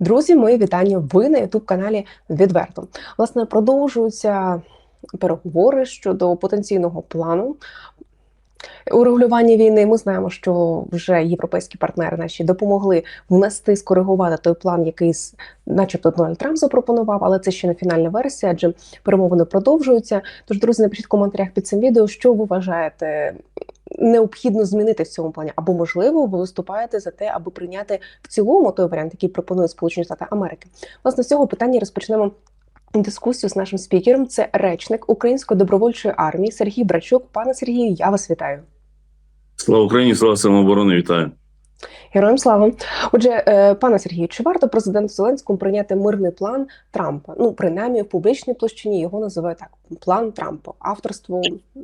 Друзі, мої вітання. Ви на ютуб каналі відверто. Власне, продовжуються переговори щодо потенційного плану. Урегулювання війни ми знаємо, що вже європейські партнери наші допомогли внести скоригувати той план, який, начебто, Дональд Трамп запропонував, але це ще не фінальна версія, адже перемовини продовжуються. Тож, друзі, напишіть в коментарях під цим відео, що ви вважаєте необхідно змінити в цьому плані, або можливо, ви виступаєте за те, аби прийняти в цілому той варіант, який пропонують Сполучені Штати Америки. Власне, з цього питання розпочнемо. Дискусію з нашим спікером це речник Української добровольчої армії Сергій Брачук. Пане Сергію, я вас вітаю. Слава Україні, слава силам оборони, вітаю. Героям слава. Отже, е, пане Сергію, чи варто президенту Зеленському прийняти мирний план Трампа? Ну, принаймні в публічній площині його називають так: план Трампа. Авторство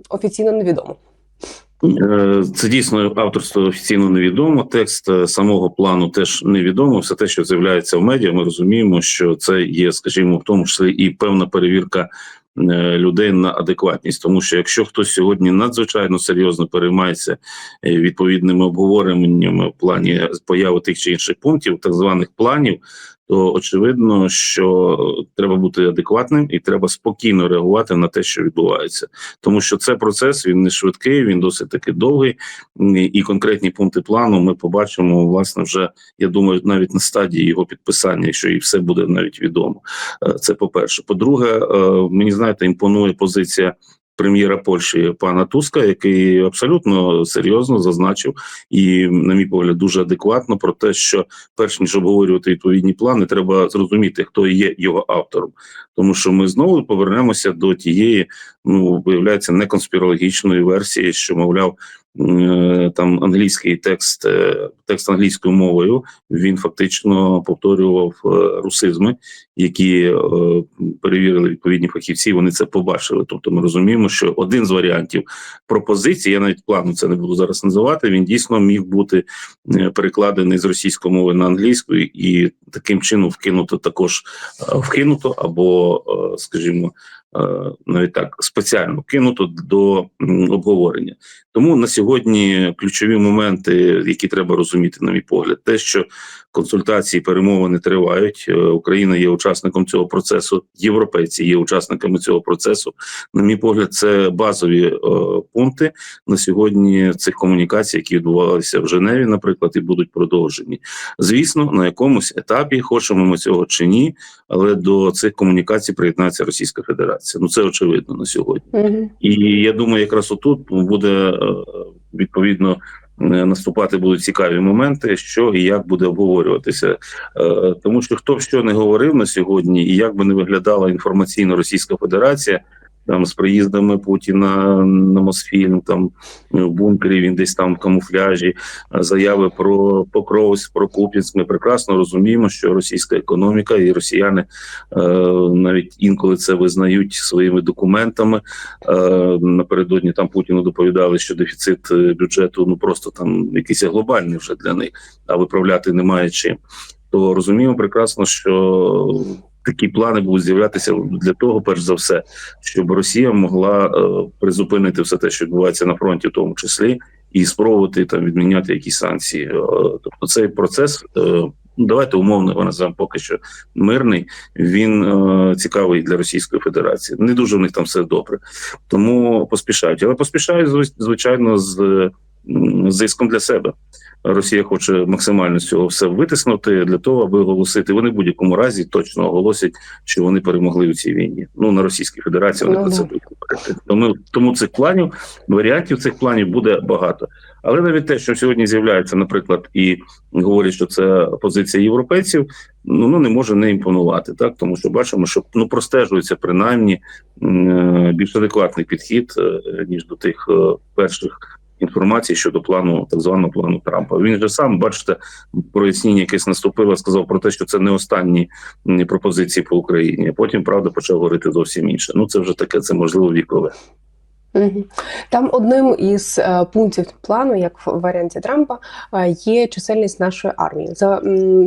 офіційно невідомо. Е, Це дійсно авторство офіційно невідомо. Текст е, самого плану теж невідомо. Все те, що з'являється в медіа, ми розуміємо, що це є, скажімо, в тому числі і певна перевірка е, людей на адекватність. Тому що якщо хтось сьогодні надзвичайно серйозно переймається відповідними обговореннями в плані появи тих чи інших пунктів, так званих планів. То очевидно, що треба бути адекватним і треба спокійно реагувати на те, що відбувається, тому що це процес він не швидкий, він досить таки довгий. І конкретні пункти плану ми побачимо власне вже. Я думаю, навіть на стадії його підписання, якщо і все буде навіть відомо. Е, Це по перше. По-друге, е, мені знаєте, імпонує позиція. Прем'єра Польщі пана Туска, який абсолютно серйозно зазначив і, на мій погляд, дуже адекватно про те, що перш ніж обговорювати відповідні плани, треба зрозуміти, хто є його автором, тому що ми знову повернемося до тієї, ну виявляється, неконспірологічної версії, що мовляв. Е, Там англійський текст, е, текст англійською мовою він фактично повторював е, русизми, які перевірили відповідні фахівці. Вони це побачили. Тобто, ми розуміємо, що один з варіантів пропозиції, я навіть плану це не буду зараз називати. Він дійсно міг бути перекладений з російської мови на англійську і таким чином вкинуто також вкинуто або, скажімо, навіть так спеціально вкинуто до обговорення. Тому на сьогодні ключові моменти, які треба розуміти, на мій погляд, те, що консультації, перемовини тривають. Е, Україна є учасником цього процесу. Європейці є учасниками цього процесу. На мій погляд, це базові е, пункти на сьогодні цих комунікацій, які відбувалися в Женеві, наприклад, і будуть продовжені. Звісно, на якомусь етапі хочемо ми цього чи ні, але до цих комунікацій приєднається Російська Федерація. Ну це очевидно на сьогодні. Угу. І я думаю, якраз отут буде е, відповідно. е, Наступати будуть цікаві моменти, що і як буде обговорюватися, Е, тому що хто б що не говорив на сьогодні, і як би не виглядала інформаційно Російська Федерація, там з приїздами Путіна на Мосфільм, там е, в бункері він десь там в камуфляжі, е, заяви про Покровськ, про Куп'янськ. Ми прекрасно розуміємо, що російська економіка і росіяни е, навіть інколи це визнають своїми документами. Е, напередодні там Путіну доповідали, що дефіцит е, бюджету ну просто там якийсь глобальний вже для них, а виправляти немає чим. То розуміємо прекрасно, що такі плани будуть з'являтися для того, перш за все, щоб Росія могла е, призупинити все те, що відбувається на фронті, в тому числі, і спробувати там відміняти якісь санкції. Е, тобто цей процес. е, ну, Давайте умовно його називаємо поки що мирний. Він е, цікавий для Російської Федерації. Не дуже в них там все добре, тому поспішають. Але поспішають зв- звичайно з зиском для себе. Росія хоче максимально з цього все витиснути для того, аби оголосити. Вони в будь-якому разі точно оголосять, що вони перемогли у цій війні. Ну на Російській Федерації вони про це будуть говорити. Тому тому цих планів, варіантів цих планів буде багато. Але навіть те, що сьогодні з'являється, наприклад, і говорять, що це позиція європейців, ну ну, не може не імпонувати, так тому що бачимо, що ну простежується принаймні е, більш адекватний підхід е, ніж до тих е, перших. Інформацій щодо плану так званого плану Трампа. Він же сам бачите, прояснення якесь наступило, сказав про те, що це не останні пропозиції по Україні. Потім правда почав говорити зовсім інше. Ну це вже таке, це можливо вікове. Там одним із е, пунктів плану, як в варіанті Трампа, е, є чисельність нашої армії. За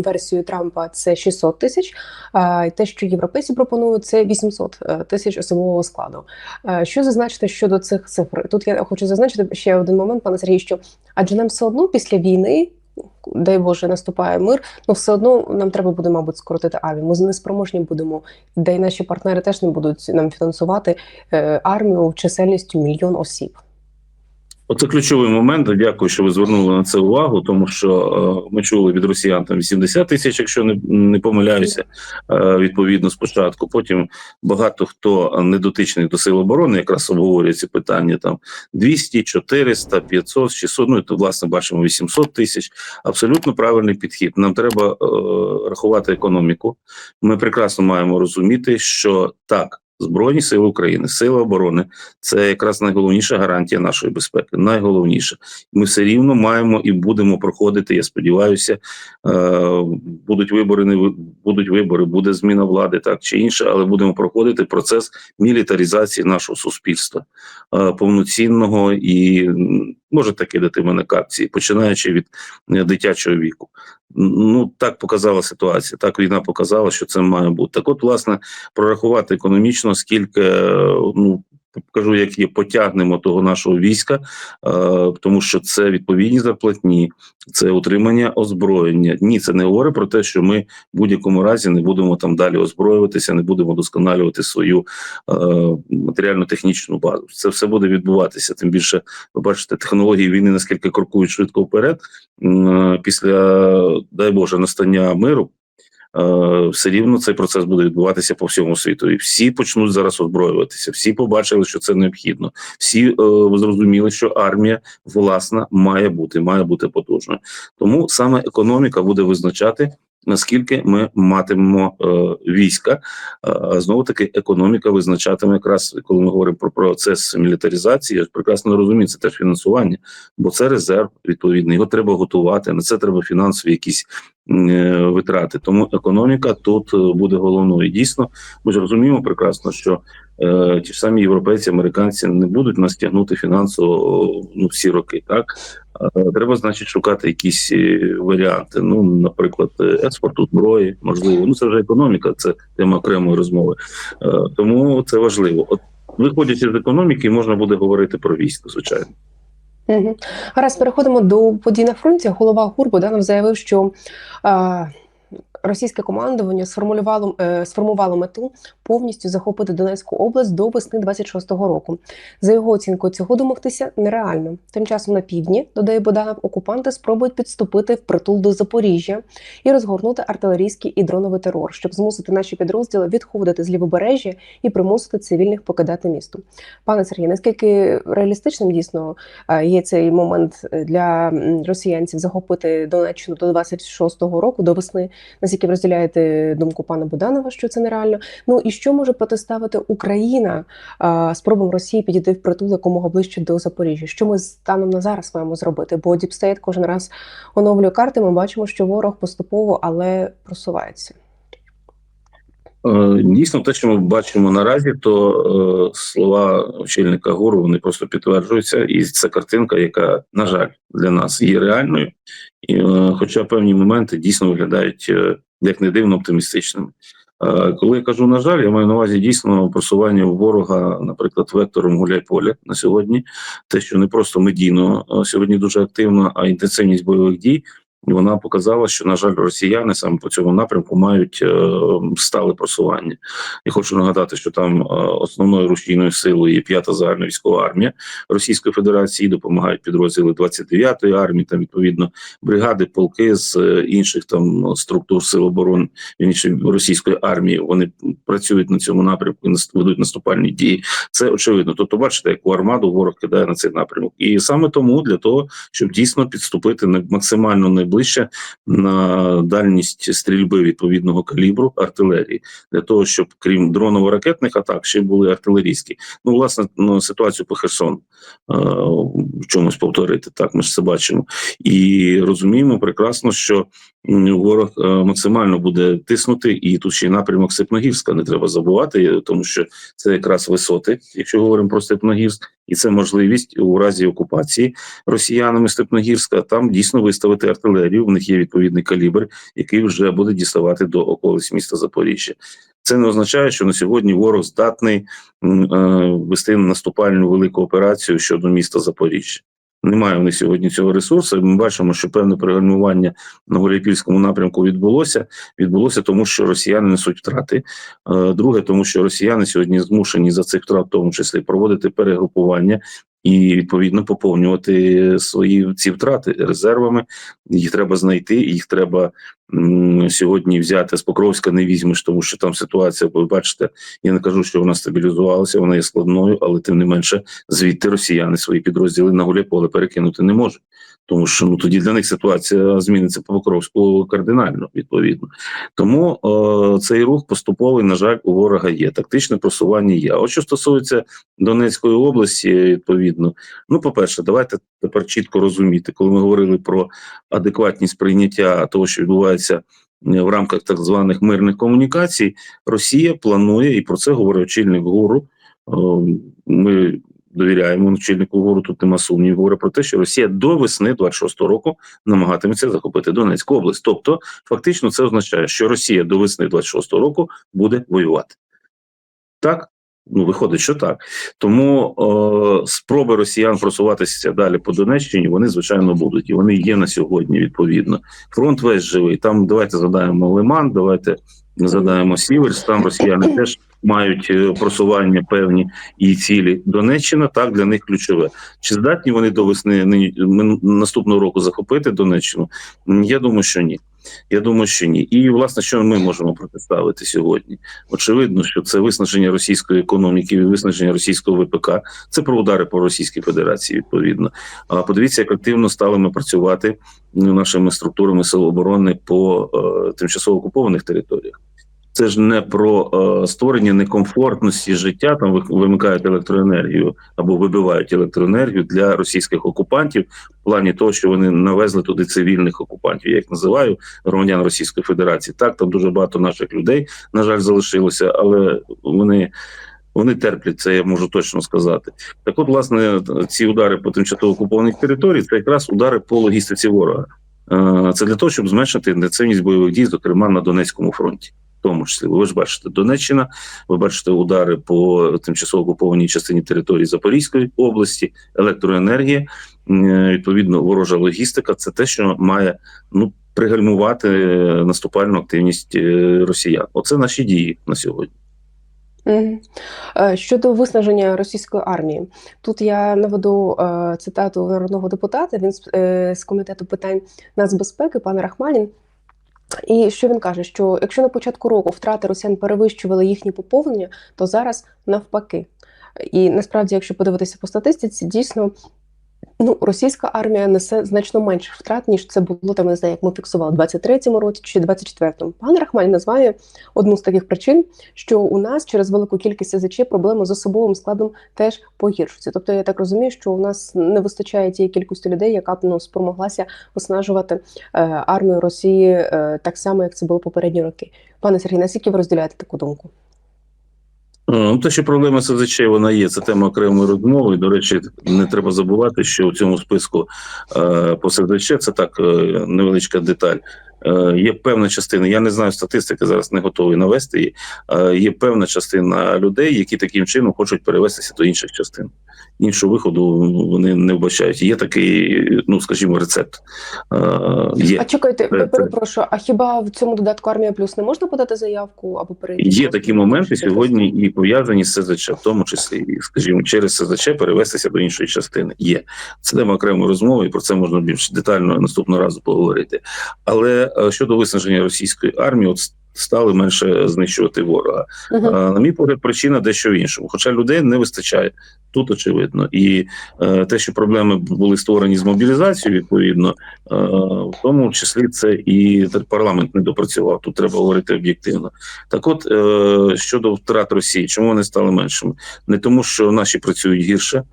версією Трампа це 600 тисяч. е, і те, що європейці пропонують, це 800 е, тисяч особового складу. Що зазначити щодо цих цифр? Тут я хочу зазначити ще один момент, пане Сергій, що адже нам все одно після війни дай Боже, наступає мир, ну все одно нам треба буде, мабуть, скоротити армію. Ми не спроможні будемо, де й наші партнери теж не будуть нам фінансувати е, армію чисельністю мільйон осіб. Оце ключовий момент. Дякую, що ви звернули на це увагу, тому що е, ми чули від росіян там 80 тисяч, якщо не, не помиляюся, е, відповідно спочатку. Потім багато хто не дотичний до сил оборони, якраз обговорює ці питання там 200, 400, 500, 600, ну і то власне бачимо 800 тисяч. Абсолютно правильний підхід. Нам треба е, рахувати економіку. Ми прекрасно маємо розуміти, що так. Збройні сили України, сили оборони це якраз найголовніша гарантія нашої безпеки. Найголовніше, ми все рівно маємо і будемо проходити. Я сподіваюся, е, будуть вибори, не будуть вибори, буде зміна влади, так чи інше, але будемо проходити процес мілітаризації нашого суспільства е, повноцінного і можете кидати мене капці, починаючи від е, дитячого віку. Ну так показала ситуація. Так війна показала, що це має бути. Так, от, власне, прорахувати економічно, скільки е, ну. Кажу, є, потягнемо того нашого війська, е, тому що це відповідні зарплатні, це утримання озброєння. Ні, це не говорить про те, що ми в будь-якому разі не будемо там далі озброюватися, не будемо досконалювати свою е, матеріально-технічну базу. Це все буде відбуватися. Тим більше, ви бачите, технології війни наскільки крокують швидко вперед. Е, Після дай Боже настання миру. Е, Все рівно цей процес буде відбуватися по всьому світу, і всі почнуть зараз озброюватися. Всі побачили, що це необхідно. Всі е, зрозуміли, що армія власна має бути, має бути потужною. Тому саме економіка буде визначати. Наскільки ми матимемо е, війська, Е, знову таки економіка визначатиме якраз, коли ми говоримо про процес мілітаризації, я прекрасно розумію, це теж фінансування, бо це резерв відповідний, його треба готувати. На це треба фінансові якісь е, витрати. Тому економіка тут е, буде головною. І Дійсно, ми ж розуміємо прекрасно, що ті ж самі європейці, американці не будуть нас тягнути фінансово ну всі роки. Так Е, треба, значить, шукати якісь е, варіанти. Ну, наприклад, е, експорту зброї, можливо. Ну це вже економіка, це тема окремої розмови. Е, Тому це важливо. От виходячи з економіки, можна буде говорити про військо, звичайно. Угу. Гаразд, переходимо до подій на фронті. Голова ГУР Буданов заявив, що е, російське командування сформулювало е, сформувало мету повністю захопити Донецьку область до весни 26-го року. За його оцінкою, цього домогтися нереально. Тим часом на півдні, додає Буданов, окупанти спробують підступити в притул до Запоріжжя і розгорнути артилерійський і дроновий терор, щоб змусити наші підрозділи відходити з лівобережжя і примусити цивільних покидати місто. Пане Сергій, наскільки реалістичним дійсно е, є цей момент для росіянців захопити Донеччину до 26-го року, до весни? Наскільки яким розділяєте думку пана Буданова, що це нереально? Ну і що може протиставити Україна а, спробам Росії підійти в притул якомога ближче до Запоріжжя? Що ми станом на зараз маємо зробити? Бо Діпстейт кожен раз оновлює карти. Ми бачимо, що ворог поступово, але просувається. Е, Дійсно, те, що ми бачимо наразі, то е, слова очільника ГУРу вони просто підтверджуються, і це картинка, яка, на жаль, для нас є реальною, і, е, хоча певні моменти дійсно виглядають як не дивно оптимістичними. Коли я кажу на жаль, я маю на увазі дійсно просування ворога, наприклад, вектором гуляй-поля на сьогодні, те, що не просто медійно сьогодні дуже активно, а інтенсивність бойових дій. Вона показала, що на жаль, росіяни саме по цьому напрямку мають е, стале просування. Я хочу нагадати, що там е, основною рушійною силою є п'ята загальна військова армія Російської Федерації. Допомагають підрозділи 29-ї армії, там відповідно бригади, полки з е, інших там структур сил оборони вірніше, російської армії. Вони працюють на цьому напрямку і ведуть наступальні дії. Це очевидно. Тобто, бачите, яку армаду ворог кидає на цей напрямок, і саме тому для того, щоб дійсно підступити максимально найближче на дальність стрільби відповідного калібру артилерії, для того, щоб крім дроново-ракетних атак, ще були артилерійські. Ну, власне, ну, ситуацію по Херсону е, в чомусь повторити. Так, ми ж це бачимо і розуміємо прекрасно, що ворог е, максимально буде тиснути, і тут ще напрямок Степногірська не треба забувати, тому що це якраз висоти, якщо говоримо про Степногірськ, і це можливість у разі окупації росіянами Степногірська там дійсно виставити артилерію. В них є відповідний калібр, який вже буде діставати до околиць міста Запоріжжя. Це не означає, що на сьогодні ворог здатний е, вести наступальну велику операцію щодо міста Запоріжжя. Немає вони сьогодні цього ресурсу. Ми бачимо, що певне пригальмування на Гуляйпільському напрямку відбулося. Відбулося тому, що росіяни несуть втрати. Е, Друге, тому що росіяни сьогодні змушені за цих втрат, в тому числі, проводити перегрупування і відповідно поповнювати свої ці втрати резервами. Їх треба знайти, їх треба сьогодні взяти з Покровська. Не візьмеш, тому що там ситуація. Ви бачите, я не кажу, що вона стабілізувалася, вона є складною, але тим не менше, звідти росіяни свої підрозділи на Гуляйполе перекинути не можуть. Тому що ну тоді для них ситуація зміниться по Покровську кардинально відповідно. Тому е, цей рух поступовий, на жаль, у ворога є. Тактичне просування є. От що стосується Донецької області, відповідно, ну по-перше, давайте тепер чітко розуміти, коли ми говорили про адекватність прийняття того, що відбувається е, в рамках так званих мирних комунікацій, Росія планує, і про це говорить очільник ГУРу. е, Ми довіряємо очільнику ГУРу, тут нема сумнівів, говорить про те, що Росія до весни 26-го року намагатиметься захопити Донецьку область. Тобто, фактично, це означає, що Росія до весни 26-го року буде воювати. Так? Ну, виходить, що так. Тому е, спроби росіян просуватися далі по Донеччині, вони звичайно будуть, і вони є на сьогодні. Відповідно, фронт весь живий. Там давайте згадаємо Лиман, давайте згадаємо Сіверс. Там росіяни теж мають е, просування певні і цілі. Донеччина так для них ключове. Чи здатні вони до весни наступного року захопити Донеччину? Я думаю, що ні. Я думаю, що ні. І власне, що ми можемо протиставити сьогодні? Очевидно, що це виснаження російської економіки, виснаження російського ВПК. Це про удари по Російській Федерації. Відповідно, а подивіться, як активно стали ми працювати ну, нашими структурами сил оборони по е, тимчасово окупованих територіях. Це ж не про е, створення некомфортності життя. Там вимикають електроенергію або вибивають електроенергію для російських окупантів в плані того, що вони навезли туди цивільних окупантів. Я їх називаю громадян Російської Федерації. Так, там дуже багато наших людей, на жаль, залишилося, але вони. Вони терплять це, я можу точно сказати. Так, от, власне, ці удари по тимчасово окупованих територій це якраз удари по логістиці ворога. Е, Це для того, щоб зменшити інтенсивність бойових дій, зокрема на Донецькому фронті. Тому числі, ви ж бачите Донеччина, ви бачите удари по тимчасово окупованій частині території Запорізької області, електроенергія, відповідно, ворожа логістика це те, що має ну пригальмувати е, наступальну активність е, росіян. Оце наші дії на сьогодні. Е, Щодо виснаження російської армії, тут я наведу цитату народного депутата. Він з комітету питань нацбезпеки, пан Рахманін. І що він каже? Що якщо на початку року втрати росіян перевищували їхні поповнення, то зараз навпаки. І насправді, якщо подивитися по статистиці, дійсно. Ну, російська армія несе значно менше втрат, ніж це було там, не знаю, як ми фіксували в 23-му році чи 24-му. Пан Рахмань називає одну з таких причин, що у нас через велику кількість СЗЧ проблеми з особовим складом теж погіршуються. Тобто я так розумію, що у нас не вистачає тієї кількості людей, яка б ну, спромоглася оснажувати е, армію Росії е, так само, як це було попередні роки. Пане Сергій, наскільки ви розділяєте таку думку? Е, Ну, те, що проблема СЗЧ вона є, це тема окремої розмови. До речі, не треба забувати, що у цьому списку е, по СЗЧ це так е, невеличка деталь. Е, є певна частина, я не знаю статистики, зараз не готовий навести її. Е, є певна частина людей, які таким чином хочуть перевестися до інших частин. Іншого виходу вони не вбачають. Є такий, ну скажімо, рецепт. Е, є. А чекайте, перепрошую, а хіба в цьому додатку армія плюс не можна подати заявку або перейти? Є такі моменти сьогодні і пов'язані з СЗЧ, в тому числі, скажімо, через СЗЧ перевестися до іншої частини. Є це тема окремої розмови, і про це можна більш детально наступного разу поговорити. Але е, щодо виснаження російської армії, от стали менше знищувати ворога. А, На мій погляд, причина дещо в іншому. Хоча людей не вистачає тут, очевидно, і е, те, що проблеми були створені з мобілізацією, відповідно, е, в тому числі це і парламент не допрацював. Тут треба говорити об'єктивно. Так, от е, щодо втрат Росії, чому вони стали меншими? Не тому, що наші працюють гірше.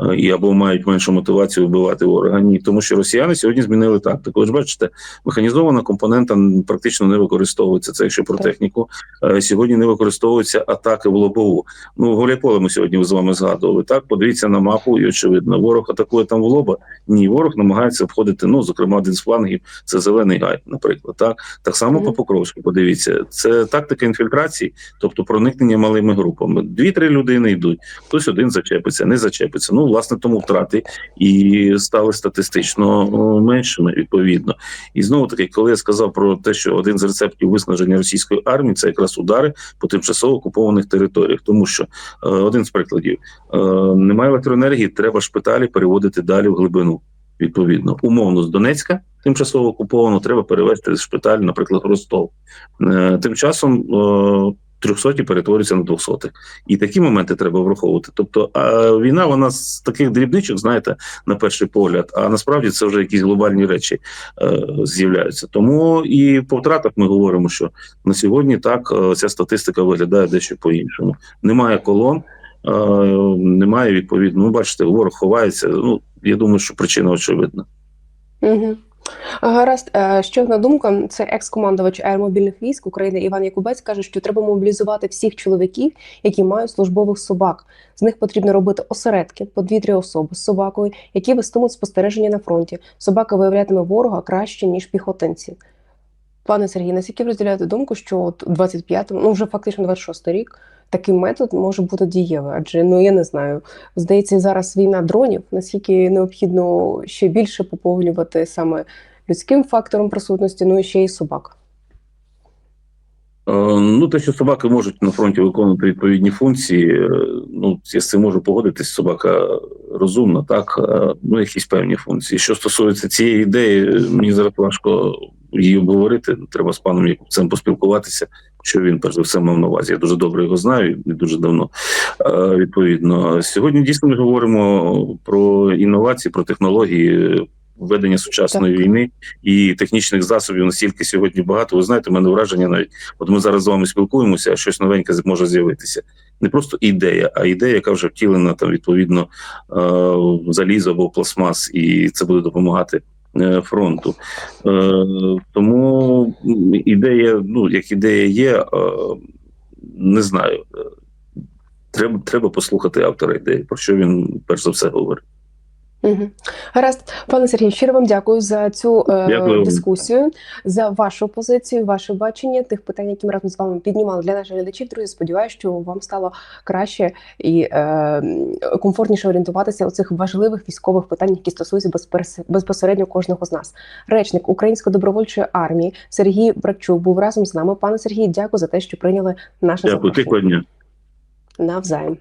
Е, І або мають меншу мотивацію вбивати ворога. Ні, тому що росіяни сьогодні змінили тактику. Ви ж бачите, механізована компонента практично не використовується. Це якщо про Так. техніку. Е, Сьогодні не використовуються атаки в лобову. Ну, Гуляйполе ми сьогодні з вами згадували. Так, подивіться на мапу, і очевидно, ворог атакує там в лоба. Ні, ворог намагається обходити. Ну, зокрема, один з флангів це зелений гай, наприклад. Так, так само Мгм. по Покровську. Подивіться, це тактика інфільтрації, тобто проникнення малими групами. Дві-три людини йдуть, хтось один зачепиться, не зачепиться. Ну Власне, тому втрати і стали статистично меншими відповідно. І знову таки, коли я сказав про те, що один з рецептів виснаження російської армії це якраз удари по тимчасово окупованих територіях, тому що е, один з прикладів е, немає електроенергії, треба шпиталі переводити далі в глибину. Відповідно, умовно з Донецька тимчасово окуповано, треба перевести шпиталь, наприклад, Ростов. Е, Тим часом е, трьохсоті перетворюються на двохсотих. І такі моменти треба враховувати. Тобто, а війна, вона з таких дрібничок, знаєте, на перший погляд, а насправді це вже якісь глобальні речі е, з'являються. Тому і по втратах ми говоримо, що на сьогодні так е, ця статистика виглядає дещо по-іншому. Немає колон, е, немає відповідно. Ну, бачите, ворог ховається. Ну я думаю, що причина очевидна. Угу. Гаразд, що ще одна думка. Це екс-командувач аеромобільних військ України Іван Якубець каже, що треба мобілізувати всіх чоловіків, які мають службових собак. З них потрібно робити осередки по дві-три особи з собакою, які вестимуть спостереження на фронті. Собака виявлятиме ворога краще ніж піхотинці. Пане Сергій, наскільки ви розділяєте думку, що от у 25-му, ну вже фактично 26 рік, такий метод може бути дієвий? Адже ну я не знаю, здається, зараз війна дронів, наскільки необхідно ще більше поповнювати саме людським фактором присутності, ну і ще й собак. Е, Ну, те, що собаки можуть на фронті виконувати відповідні функції, е, ну я з цим можу погодитись. Собака розумна, так е, ну якісь певні функції. Що стосується цієї ідеї, мені зараз важко її обговорити. Треба з паном Якубцем поспілкуватися. Що він перш за все мав на увазі. Я дуже добре його знаю і дуже давно. Відповідно, сьогодні дійсно ми говоримо про інновації, про технології ведення сучасної Так. війни і технічних засобів настільки сьогодні багато. Ви знаєте, в мене враження навіть От ми зараз з вами спілкуємося, а щось новеньке може з'явитися. Не просто ідея, а ідея, яка вже втілена там відповідно е, залізо або пластмас, і це буде допомагати е, фронту. Е, Тому ідея, ну як ідея є, не знаю. Треба, треба послухати автора ідеї, про що він перш за все говорить. Угу. Гаразд, пане Сергій, щиро вам дякую за цю е, Дякую. дискусію, за вашу позицію, ваше бачення тих питань, які ми разом з вами піднімали для наших глядачів. Друзі, сподіваюся, що вам стало краще і е, комфортніше орієнтуватися у цих важливих військових питань, які стосуються безпосередньо кожного з нас. Речник Української добровольчої армії Сергій Бракчук був разом з нами. Пане Сергій, дякую за те, що прийняли наше Дякую, запрошення. дня. Навзаєм.